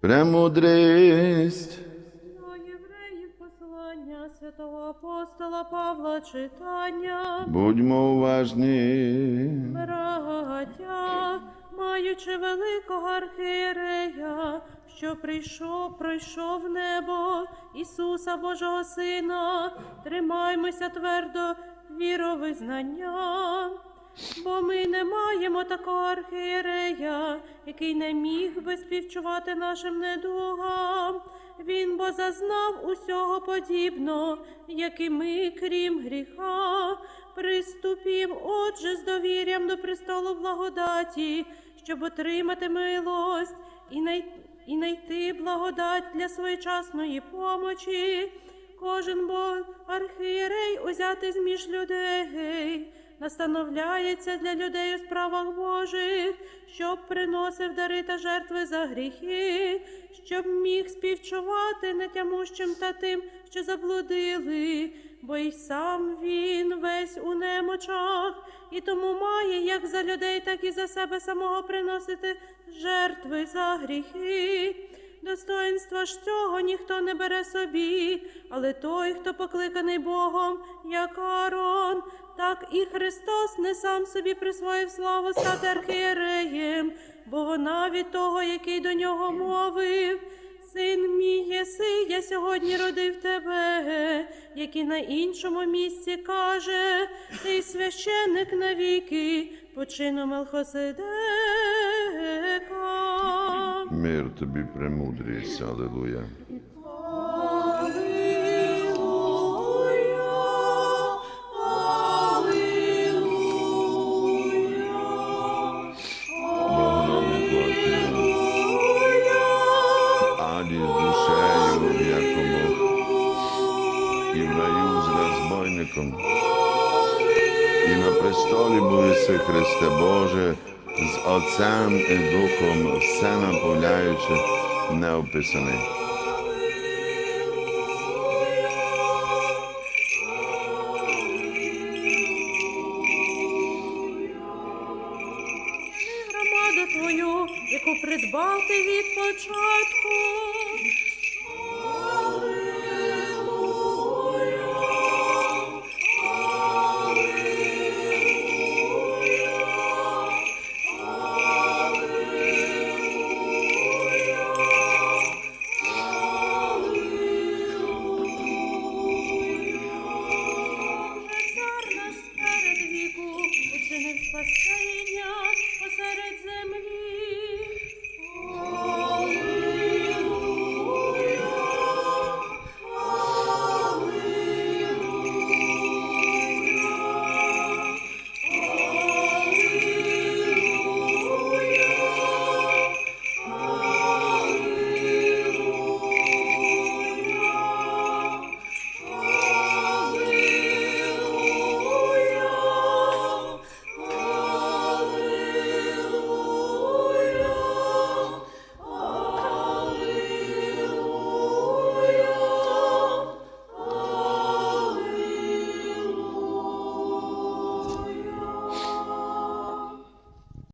Премудрість. До євреїв послання святого апостола Павла читання. Будьмо уважні. Браття, маючи великого архієрея, що прийшов, пройшов небо Ісуса Божого Сина, тримаймося твердо віровизнання. Бо ми не маємо такого архієрея, який не міг би співчувати нашим недугам. Він бо зазнав усього подібно, як і ми, крім гріха. Приступім, отже, з довір'ям до престолу благодаті, щоб отримати милость і най... і найти благодать для своєчасної помочі. Кожен бо архієрей узятий зміж людей, настановляється для людей у справах Божих, щоб приносив дари та жертви за гріхи, щоб міг співчувати нетямущим та тим, що заблудили, бо й сам він весь у немочах, і тому має як за людей, так і за себе самого приносити жертви за гріхи. Достоинства ж цього ніхто не бере собі, але той, хто покликаний Богом, як Аарон, так і Христос не сам собі присвоїв славу стати архієреєм, бо вона від того, який до нього мовив. Син мій єси, я сьогодні родив тебе, як і на іншому місці каже, ти священник навіки, почину Мелхоседека. Мир тобі, премудрість. Аллилуйя. І в раю з розбойником. І на престолі буєси Христе Боже, з Отцем і Духом, все наповняючи, неописаний. громаду твою, яку придбав ти від початку. first